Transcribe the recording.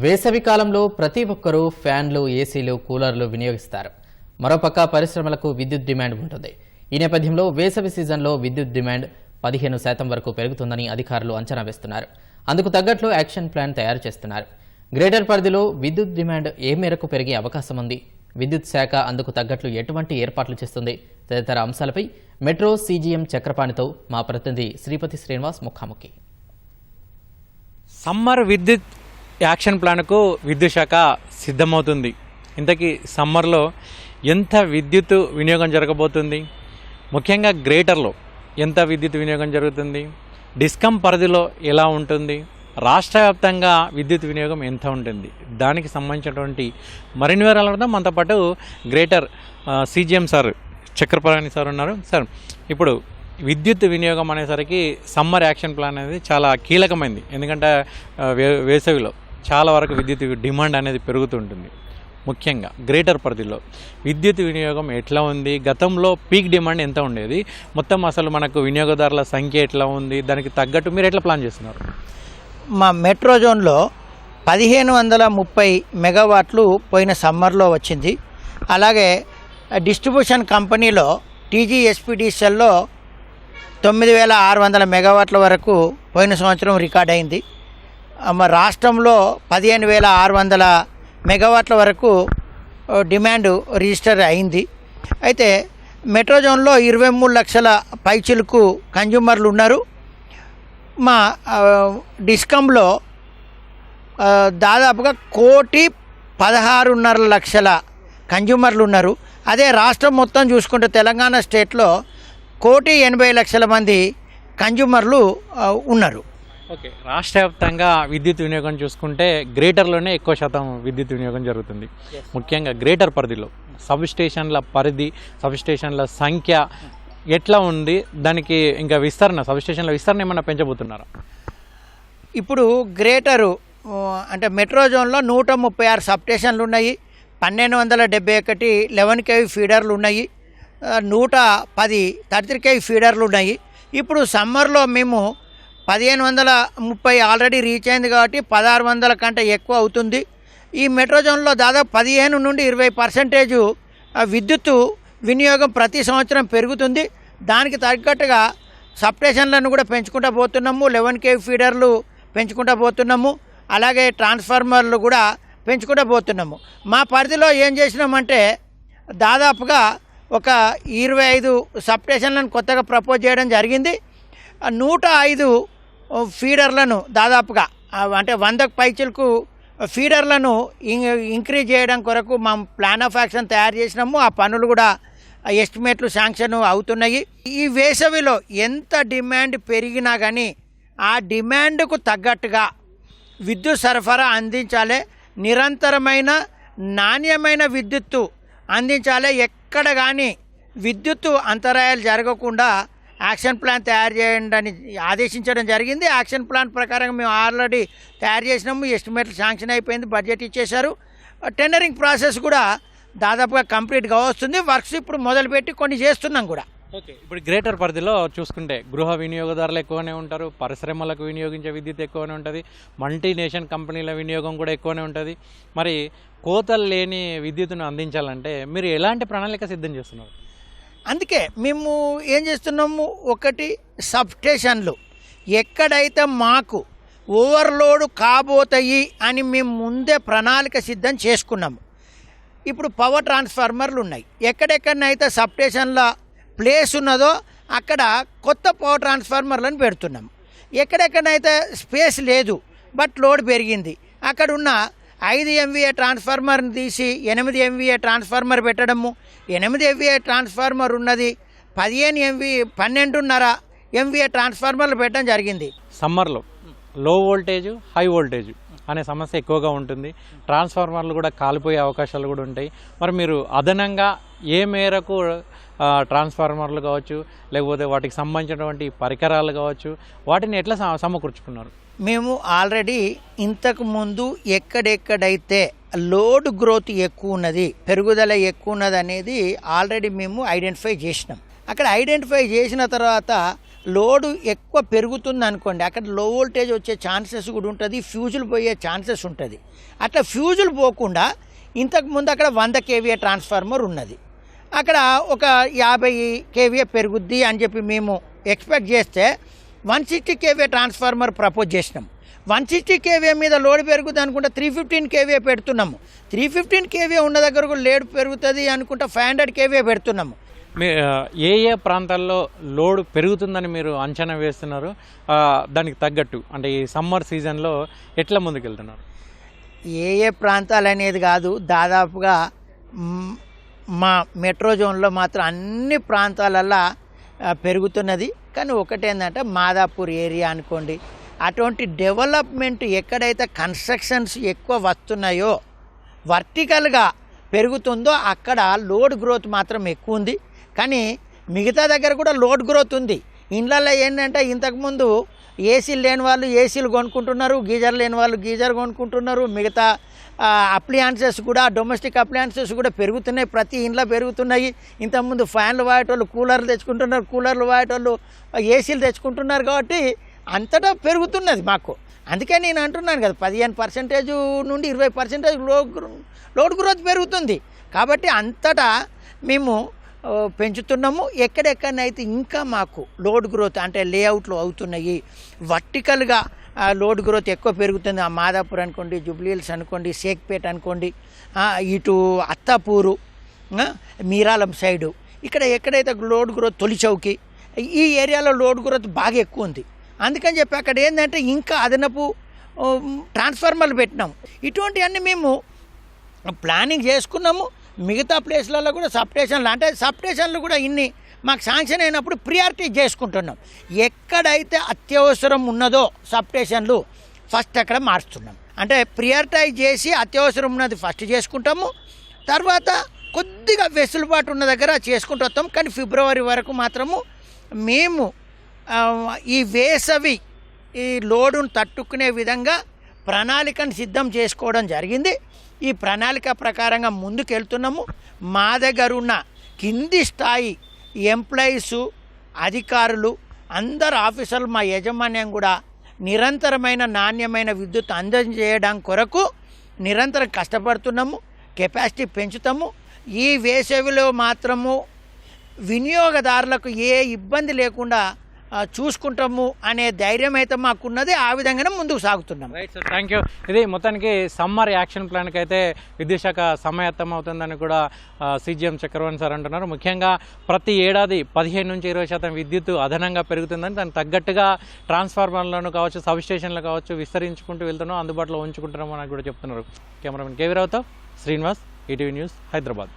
వేసవి కాలంలో ప్రతి ఒక్కరూ ఫ్యాన్లు ఏసీలు కూలర్లు వినియోగిస్తారు. మరోపక్క పరిశ్రమలకు విద్యుత్ డిమాండ్ ఉంటుంది. ఈ నేపథ్యంలో వేసవి సీజన్లో విద్యుత్ డిమాండ్ పదిహేను శాతం వరకు పెరుగుతుందని అధికారులు అంచనా వేస్తున్నారు. అందుకు తగ్గట్లు యాక్షన్ ప్లాన్ తయారు చేస్తున్నారు. గ్రేటర్ పరిధిలో విద్యుత్ డిమాండ్ ఏ మేరకు పెరిగే అవకాశం ఉంది? విద్యుత్ శాఖ అందుకు తగ్గట్లు ఎటువంటి ఏర్పాట్లు చేస్తుంది? తదితర అంశాలపై మెట్రో సీజీఎం చక్రపాణితో మా ప్రతినిధి శ్రీపతి శ్రీనివాస్ ముఖాముఖి. సమ్మర్ విద్యుత్ యాక్షన్ ప్లాన్కు విద్యుత్ శాఖ సిద్ధమవుతుంది. ఇంతకీ సమ్మర్లో ఎంత విద్యుత్ వినియోగం జరగబోతుంది? ముఖ్యంగా గ్రేటర్లో ఎంత విద్యుత్ వినియోగం జరుగుతుంది? డిస్కమ్ పరిధిలో ఎలా ఉంటుంది? రాష్ట్ర వ్యాప్తంగా విద్యుత్ వినియోగం ఎంత ఉంటుంది? దానికి సంబంధించినటువంటి మరిన్ని వివరాలు మనతో పాటు greater CGM sir Chakrapani sir ఉన్నారు. సార్ ఇప్పుడు విద్యుత్ వినియోగం అనేసరికి సమ్మర్ యాక్షన్ ప్లాన్ అనేది చాలా కీలకమైంది. ఎందుకంటే వే వేసవిలో చాలా వరకు విద్యుత్ డిమాండ్ అనేది పెరుగుతుంటుంది. ముఖ్యంగా గ్రేటర్ పరిధిలో. విద్యుత్ వినియోగం ఎట్లా ఉంది? గతంలో పీక్ డిమాండ్ ఎంత ఉండేది? మొత్తం అసలు మనకు వినియోగదారుల సంఖ్య ఎట్లా ఉంది? దానికి తగ్గట్టు మీరు ఎట్లా ప్లాన్ చేస్తున్నారు? మా మెట్రో జోన్లో పదిహేను వందల ముప్పై మెగావాట్లు పోయిన సమ్మర్లో వచ్చింది. అలాగే డిస్ట్రిబ్యూషన్ కంపెనీలో టీజీఎస్పీడీసీఎల్లో తొమ్మిది వేల ఆరు వందల మెగావాట్ల వరకు పోయిన సంవత్సరం రికార్డ్ అయింది. రాష్ట్రంలో పదిహేను వేల ఆరు వందల మెగావాట్ల వరకు డిమాండ్ రిజిస్టర్ అయింది. అయితే మెట్రో జోన్లో ఇరవై మూడు లక్షల పైచిలకు కన్జ్యూమర్లు ఉన్నారు. మా డిస్కంలో దాదాపుగా కోటి పదహారున్నర లక్షల కన్జ్యూమర్లు ఉన్నారు. అదే రాష్ట్రం మొత్తం చూసుకుంటే తెలంగాణ స్టేట్లో కోటి ఎనభై లక్షల మంది కన్జ్యూమర్లు ఉన్నారు. ఓకే. రాష్ట్ర వ్యాప్తంగా విద్యుత్ వినియోగం చూసుకుంటే గ్రేటర్లోనే ఎక్కువ శాతం విద్యుత్ వినియోగం జరుగుతుంది. ముఖ్యంగా గ్రేటర్ పరిధిలో. సబ్ స్టేషన్ల పరిధి సబ్ స్టేషన్ల సంఖ్య ఎట్లా ఉంది? దానికి ఇంకా విస్తరణ సబ్ స్టేషన్ల విస్తరణ ఏమన్నా పెంచబోతున్నారా? ఇప్పుడు గ్రేటరు అంటే మెట్రో జోన్లో నూట ముప్పై ఆరు సబ్ స్టేషన్లు ఉన్నాయి. పన్నెండు వందల డెబ్బై ఒకటి లెవెన్ కేవీ ఫీడర్లు ఉన్నాయి. నూట పది థర్టీ త్రీ కేవీ ఫీడర్లు ఉన్నాయి. ఇప్పుడు సమ్మర్లో మేము పదిహేను వందల ముప్పై ఆల్రెడీ రీచ్ అయింది కాబట్టి పదహారు వందల కంటే ఎక్కువ అవుతుంది. ఈ మెట్రో జోన్లో దాదాపు పదిహేను నుండి ఇరవై పర్సెంటేజు విద్యుత్తు వినియోగం ప్రతి సంవత్సరం పెరుగుతుంది. దానికి తగ్గట్టుగా సబ్స్టేషన్లను కూడా పెంచుకుంటూ పోతున్నాము. లెవెన్ కే ఫీడర్లు పెంచుకుంటూ పోతున్నాము. అలాగే ట్రాన్స్ఫార్మర్లు కూడా పెంచుకుంటూ పోతున్నాము. మా పరిధిలో ఏం చేసినామంటే దాదాపుగా ఒక ఇరవై ఐదు సబ్స్టేషన్లను కొత్తగా ప్రపోజ్ చేయడం జరిగింది. నూట ఐదు ఫీడర్లను దాదాపుగా అంటే వందకు పైచులకు ఫీడర్లను ఇంక్రీజ్ చేయడం కొరకు మా ప్లాన్ ఆఫ్ యాక్షన్ తయారు చేసినాము. ఆ పనులు కూడా ఎస్టిమేట్లు శాంక్షన్ అవుతున్నాయి. ఈ వేసవిలో ఎంత డిమాండ్ పెరిగినా కానీ ఆ డిమాండ్కు తగ్గట్టుగా విద్యుత్ సరఫరా అందించాలి నిరంతరమైన నాణ్యమైన విద్యుత్తు అందించాలి. ఎక్కడ కానీ విద్యుత్తు అంతరాయాలు జరగకుండా యాక్షన్ ప్లాన్ తయారు చేయండి అని ఆదేశించడం జరిగింది. యాక్షన్ ప్లాన్ ప్రకారం మేము ఆల్రెడీ తయారు చేసినాము. ఎస్టిమేట్లు శాంక్షన్ అయిపోయింది. బడ్జెట్ ఇచ్చేశారు. టెండరింగ్ ప్రాసెస్ కూడా దాదాపుగా కంప్లీట్గా వస్తుంది. వర్క్స్ ఇప్పుడు మొదలుపెట్టి కొన్ని చేస్తున్నాం కూడా. ఓకే. ఇప్పుడు గ్రేటర్ పరిధిలో చూసుకుంటే గృహ వినియోగదారులు ఎక్కువనే ఉంటారు. పరిశ్రమలకు వినియోగించే విద్యుత్ ఎక్కువనే ఉంటుంది. మల్టీనేషన్ కంపెనీల వినియోగం కూడా ఎక్కువనే ఉంటుంది. మరి కోతలు లేని విద్యుత్తును అందించాలంటే మీరు ఎలాంటి ప్రణాళిక సిద్ధం చేస్తున్నారు? అందుకే మేము ఏం చేస్తున్నాము? ఒకటి సబ్ స్టేషన్లు ఎక్కడైతే మాకు ఓవర్లోడ్ కాబోతాయి అని మేము ముందే ప్రణాళిక సిద్ధం చేసుకున్నాము. ఇప్పుడు పవర్ ట్రాన్స్ఫార్మర్లు ఉన్నాయి. ఎక్కడెక్కడనైతే సబ్స్టేషన్ల ప్లేస్ ఉన్నదో అక్కడ కొత్త పవర్ ట్రాన్స్ఫార్మర్లను పెడుతున్నాము. ఎక్కడెక్కడైతే స్పేస్ లేదు బట్ లోడ్ పెరిగింది. అక్కడ ఉన్న ఐదు ఎంవీఏ ట్రాన్స్ఫార్మర్ని తీసి ఎనిమిది ఎంవీఏ ట్రాన్స్ఫార్మర్ పెట్టడము. ఎనిమిది ఎంవీఏ ట్రాన్స్ఫార్మర్ ఉన్నది పదిహేను ఎంవీ పన్నెండున్నర ఎంవీఏ ట్రాన్స్ఫార్మర్లు పెట్టడం జరిగింది. సమ్మర్లో లో వోల్టేజ్ హై వోల్టేజ్ అనే సమస్య ఎక్కువగా ఉంటుంది. ట్రాన్స్ఫార్మర్లు కూడా కాలిపోయే అవకాశాలు కూడా ఉంటాయి. మరి మీరు అదనంగా ఏ మేరకు ట్రాన్స్ఫార్మర్లు కావచ్చు లేకపోతే వాటికి సంబంధించినటువంటి పరికరాలు కావచ్చు వాటిని ఎట్లా సమ- సమకూర్చుకున్నారు? మేము ఆల్రెడీ ఇంతకు ముందు ఎక్కడెక్కడైతే లోడ్ గ్రోత్ ఎక్కువ ఉన్నది పెరుగుదల ఎక్కువ ఉన్నది అనేది ఆల్రెడీ మేము ఐడెంటిఫై చేసినాం. అక్కడ ఐడెంటిఫై చేసిన తర్వాత లోడు ఎక్కువ పెరుగుతుంది అనుకోండి అక్కడ లో వోల్టేజ్ వచ్చే ఛాన్సెస్ కూడా ఉంటుంది ఫ్యూజులు పోయే ఛాన్సెస్ ఉంటుంది. అట్లా ఫ్యూజులు పోకుండా ఇంతకు ముందు అక్కడ వంద కేవీఏ ట్రాన్స్ఫార్మర్ ఉన్నది. అక్కడ ఒక యాభై కేవీఏ పెరుగుద్ది అని చెప్పి మేము ఎక్స్పెక్ట్ చేస్తే one sixty KVA transformer propose చేసినాం. వన్ సిక్స్టీ కేవీఏ మీద లోడ్ పెరుగుతుంది అనుకుంటే త్రీ ఫిఫ్టీన్ కేవీఏ పెడుతున్నాము. త్రీ ఫిఫ్టీన్ కేవీఏ ఉన్న దగ్గర కూడా లోడ్ పెరుగుతుంది అనుకుంటే ఫైవ్ హండ్రెడ్ కేవీఏ పెడుతున్నాము. మీ ఏ ఏ ప్రాంతాల్లో లోడ్ పెరుగుతుందని మీరు అంచనా వేస్తున్నారు? దానికి తగ్గట్టు అంటే ఈ సమ్మర్ సీజన్లో ఎట్లా ముందుకెళ్తున్నారు? ఏ ఏ ప్రాంతాలు అనేది కాదు దాదాపుగా మ్, మెట్రో జోన్లో మాత్రం అన్ని ప్రాంతాలల్లో పెరుగుతున్నది. కానీ ఒకటేందంటే మాదాపూర్ ఏరియా అనుకోండి. అటువంటి డెవలప్మెంట్ ఎక్కడైతే కన్స్ట్రక్షన్స్ ఎక్కువ వస్తున్నాయో వర్టికల్గా పెరుగుతుందో అక్కడ లోడ్ గ్రోత్ మాత్రం ఎక్కువ ఉంది. కానీ మిగతా దగ్గర కూడా లోడ్ గ్రోత్ ఉంది. ఇండ్లలో ఏంటంటే ఇంతకుముందు ఏసీలు లేని వాళ్ళు ఏసీలు కొనుక్కుంటున్నారు గీజర్ లేని వాళ్ళు గీజర్ కొనుక్కుంటున్నారు మిగతా అప్లియాన్సెస్ కూడా డొమెస్టిక్ అప్లియాన్సెస్ కూడా పెరుగుతున్నాయి. ప్రతి ఇంట్లో పెరుగుతున్నాయి. ఇంతకుముందు ఫ్యాన్లు వాడేటోళ్ళు కూలర్లు తెచ్చుకుంటున్నారు కూలర్లు వాడేటోళ్ళు ఏసీలు తెచ్చుకుంటున్నారు కాబట్టి అంతటా పెరుగుతున్నది మాకు. అందుకే నేను అంటున్నాను కదా పదిహేను పర్సెంటేజ్ నుండి ఇరవై పర్సెంటేజ్లో లోడ్ గ్రోత్ పెరుగుతుంది. కాబట్టి అంతటా మేము పెంచుతున్నాము. ఎక్కడెక్కడనైతే ఇంకా మాకు లోడ్ గ్రోత్ అంటే లేఅవుట్లు అవుతున్నాయి వర్టికల్గా లోడ్ గ్రోత్ ఎక్కువ పెరుగుతుంది. ఆ మాదాపూర్ అనుకోండి జుబ్లీల్స్ అనుకోండి షేక్పేట్ అనుకోండి ఇటు అత్తాపూరు మీరాలం సైడు. ఇక్కడ ఎక్కడైతే లోడ్ గ్రోత్ తొలిచౌకి ఈ ఏరియాలో లోడ్ గ్రోత్ బాగా ఎక్కువ ఉంది. అందుకని చెప్పి అక్కడ ఏంటంటే ఇంకా అదనపు ట్రాన్స్ఫార్మర్లు పెట్టినాము ఇటువంటివన్నీ మేము ప్లానింగ్ చేసుకున్నాము. మిగతా ప్లేస్లలో కూడా సబ్స్టేషన్లు అంటే సబ్స్టేషన్లు కూడా ఇన్ని మాకు శాంక్షన్ అయినప్పుడు ప్రియారిటీ చేసుకుంటున్నాం. ఎక్కడైతే అత్యవసరం ఉన్నదో సబ్స్టేషన్లు ఫస్ట్ అక్కడ మార్చుతున్నాం. అంటే ప్రియారిటైజ్ చేసి అత్యవసరం ఉన్నది ఫస్ట్ చేసుకుంటాము. తర్వాత కొద్దిగా వెసులుబాటు ఉన్న దగ్గర చేసుకుంటూ వస్తాం. కానీ ఫిబ్రవరి వరకు మాత్రము మేము ఈ వేసవి ఈ లోడును తట్టుకునే విధంగా ప్రణాళికను సిద్ధం చేసుకోవడం జరిగింది. ఈ ప్రణాళిక ప్రకారంగా ముందుకెళ్తున్నాము. మా దగ్గర ఉన్న కింది స్థాయి ఎంప్లాయీసు అధికారులు అందరు ఆఫీసర్లు మా యజమాన్యం కూడా నిరంతరమైన నాణ్యమైన విద్యుత్ అందజేయడం కొరకు నిరంతరం కష్టపడుతున్నాము కెపాసిటీ పెంచుతాము. ఈ వేసవిలో మాత్రము వినియోగదారులకు ఏ ఇబ్బంది లేకుండా చూసుకుంటాము అనే ధైర్యం అయితే మాకున్నది ఆ విధంగానే ముందుకు సాగుతున్నాం. రైట్ సార్ థ్యాంక్ యూ ఇది మొత్తానికి సమ్మర్ యాక్షన్ ప్లాన్కి అయితే విద్యుత్ శాఖ సమాయత్తం అవుతుందని కూడా సీజీఎం చక్రవర్తి సార్ అంటున్నారు. ముఖ్యంగా ప్రతి ఏడాది పదిహేను నుంచి ఇరవై శాతం విద్యుత్ అదనంగా పెరుగుతుందని దానికి తగ్గట్టుగా ట్రాన్స్ఫార్మర్లను కావచ్చు సబ్ స్టేషన్లు కావచ్చు విస్తరించుకుంటూ వెళ్తున్నాం అందుబాటులో ఉంచుకుంటున్నాం అని కూడా చెప్తున్నారు. కెమెరామెన్ కేవీరావుతో శ్రీనివాస్ ఈటీవీ న్యూస్ హైదరాబాద్.